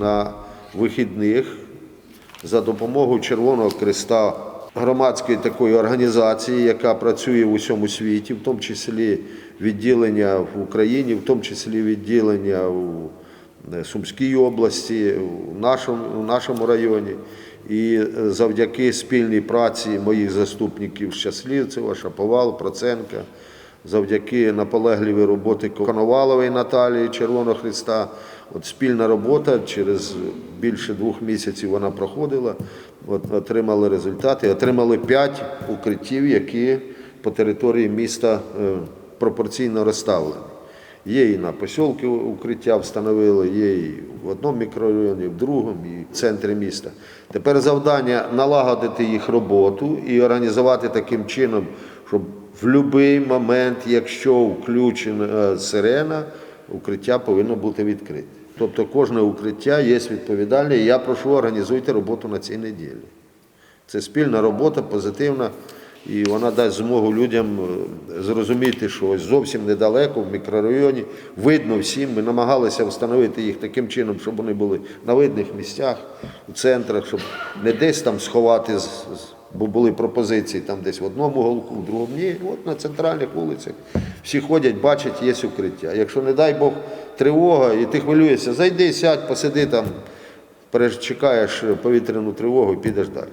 на вихідних за допомогою Червоного Креста, громадської такої організації, яка працює в усьому світі, в тому числі відділення в Україні, в тому числі відділення у е, Сумській області, у нашому, у нашому районі. І е, завдяки спільній праці моїх заступників Щасливцева, Шаповал, Проценка, завдяки наполегливій роботи Коновалової Наталії Червоного Христа. От спільна робота через більше двох місяців вона проходила. От отримали результати. Отримали п'ять укриттів, які по території міста е, пропорційно розставлені. Є і на посілки укриття встановили, є і в одному мікрорайоні, в другому, і в центрі міста. Тепер завдання налагодити їх роботу і організувати таким чином, щоб в будь-який момент, якщо включена е, сирена, укриття повинно бути відкрите. Тобто кожне укриття є відповідальне, я прошу організуйте роботу на цій неділі. Це спільна робота, позитивна, і вона дасть змогу людям е, зрозуміти, що ось зовсім недалеко, в мікрорайоні, видно всім. Ми намагалися встановити їх таким чином, щоб вони були на видних місцях, у центрах, щоб не десь там сховати, бо були пропозиції там десь в одному голку, в другому. Ні, от на центральних вулицях всі ходять, бачать, є укриття. Якщо, не дай Бог, тривога, і ти хвилюєшся, зайди, сядь, посиди там, перечекаєш повітряну тривогу і підеш далі.